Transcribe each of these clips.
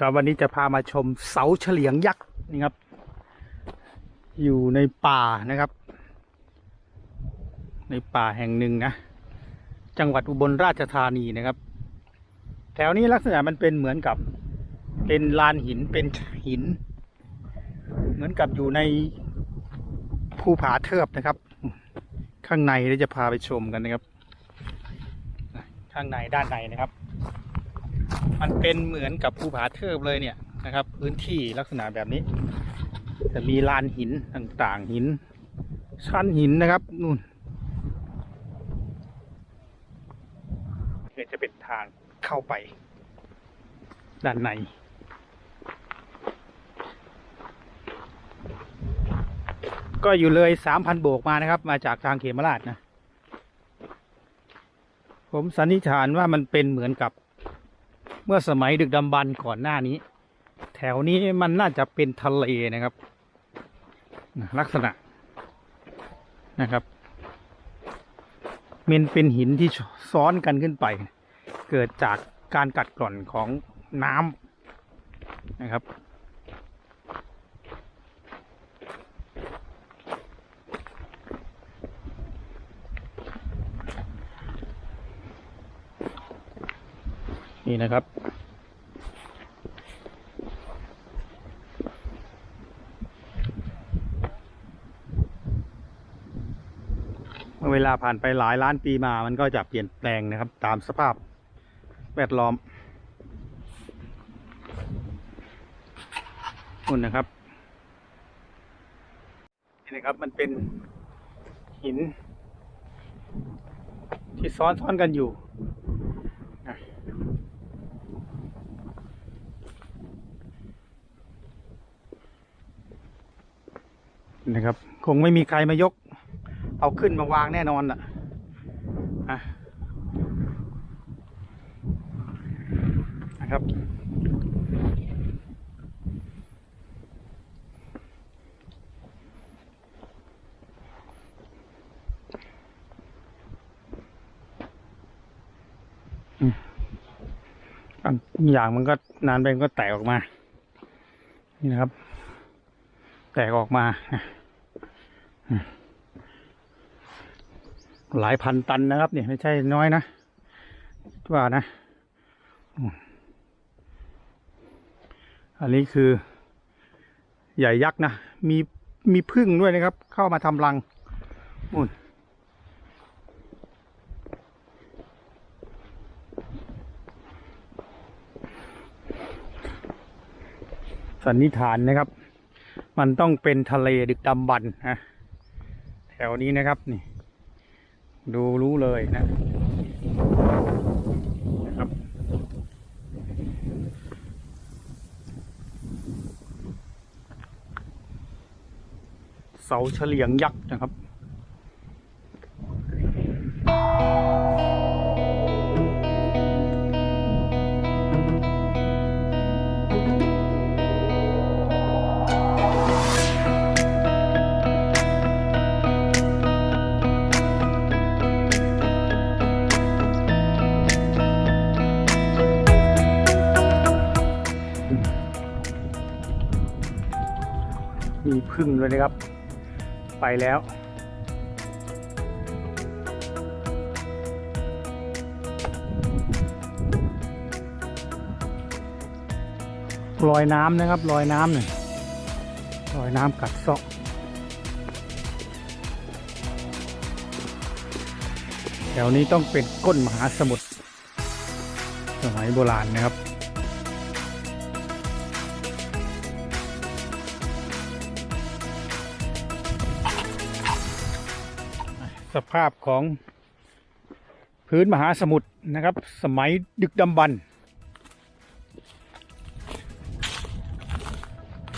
ครับวันนี้จะพามาชมเสาเฉลียงยักษ์นี่ครับ อยู่ในป่านะครับ ในป่าแห่งหนึ่งนะ จังหวัดอุบลราชธานีนะครับ แถวนี้ลักษณะมันเป็นเหมือนกับเป็นลานหินเป็นหิน เหมือนกับอยู่ในภูผาเทิบนะครับ ข้างในเดี๋ยวจะพาไปชมกันนะครับ ข้างในด้านในนะครับ มันเป็นเหมือนกับภูผาเทิบเลยเนี่ยนะครับ พื้นที่ลักษณะแบบนี้ จะมีลานหินต่างๆหิน ชั้นหินนะครับนู่นเนี่ยจะเป็นทางเข้าไป ด้านในก็อยู่เลยสามพันโบกมานะครับ มาจากทางเขมราชนะ ผมสันนิษฐานว่ามันเป็นเหมือนกับ เมื่อสมัยดึกดำบรรพ์ก่อนหน้านี้ แถวนี้มันน่าจะเป็นทะเลนะครับ ลักษณะนะครับมันเป็นหินที่ซ้อนกันขึ้นไป เกิดจากการกัดกร่อนของน้ำนะครับ นี่นะครับเมื่อเวลาผ่านไปหลายล้านปีมามันก็จะเปลี่ยนแปลงนะครับ ตามสภาพแวดล้อมนู่นนะครับนี่นะครับมันเป็นหิน ที่ซ้อนซ้อนกันอยู่ นะครับ คงไม่มีใครมายก เอาขึ้นมาวางแน่นอนล่ะอะนะครับอืมบางอย่างมันก็นานไปมันก็แตกออกมา นี่นะครับ แตกออกมา หลายพันตันนะครับเนี่ยไม่ใช่น้อยนะว่านะ อันนี้คือใหญ่ยักษ์นะ มีมีพึ่งด้วยนะครับ เข้ามาทำรังนู่นสันนิษฐานนะครับ มันต้องเป็นทะเลดึกดำบรรพ์นะแถวนี้นะครับนี่ ดูรู้เลยนะนะครับเสาเฉลียงยักษ์นะครับ พึ่งด้วยนะครับ ไปแล้วรอยน้ำนะครับรอยน้ำเนี่ยรอยน้ำกัดเซาะแถวนี้ต้องเป็นก้นมหาสมุทรสมัยโบราณนะครับ สภาพของพื้นมหาสมุทรนะครับ สมัยดึกดำบรรพ์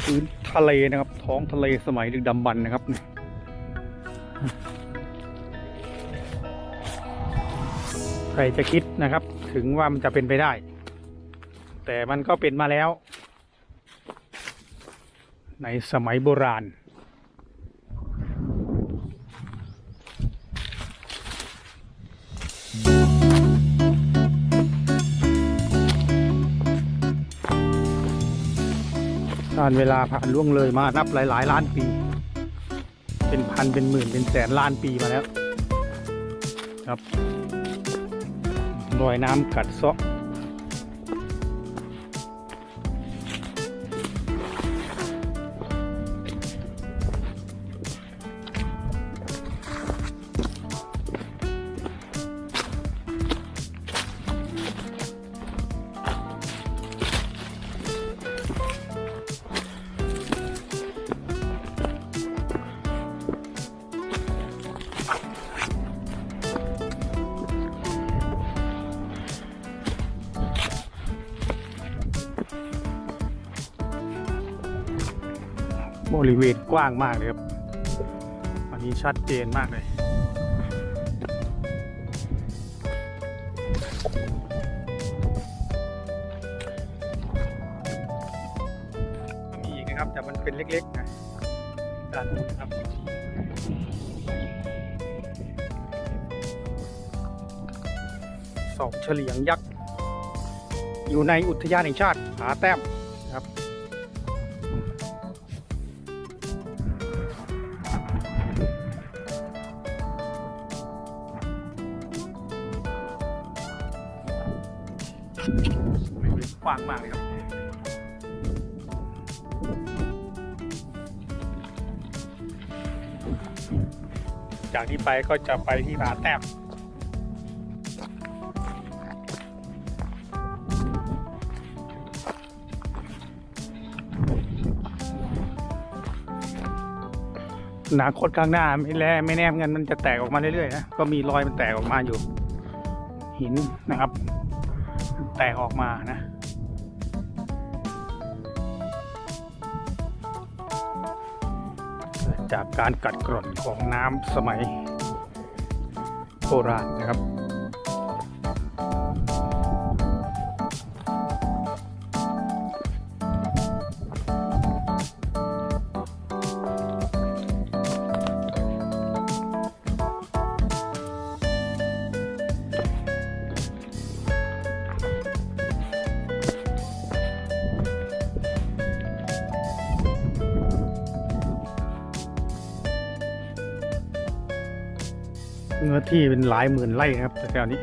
พื้นทะเลนะครับ ท้องทะเลสมัยดึกดำบรรพ์นะครับใครจะคิดนะครับ ถึงว่ามันจะเป็นไปได้ แต่มันก็เป็นมาแล้ว ในสมัยโบราณ การเวลาผ่านล่วงเลยมานับหลาย ๆ ล้านปี เป็นพันเป็นหมื่นเป็นแสนล้านปีมาแล้ว ครับรอยน้ำกัดเซาะ บริเวณกว้างมากเลยครับ อันนี้ชัดเจนมากเลยก็มีอีกนะครับ แต่มันเป็นเล็กๆนะด้านนู้นครับสองเฉลียงยักษ์ อยู่ในอุทยานแห่งชาติผาแต้ม กว้างมากเลยครับจากนี้ไปก็จะไปที่ผาแต้มอนาคตข้างหน้าไม่แลไม่แน่เงินมันจะแตกออกมาเรื่อยๆนะ ก็มีรอยมันแตกออกมาอยู่ หินนะครับ แตกออกมานะ เกิดจากการกัดกร่อนของน้ำสมัยโบราณนะครับ เนื้อที่เป็นหลายหมื่นไร่ครับแถวๆนี้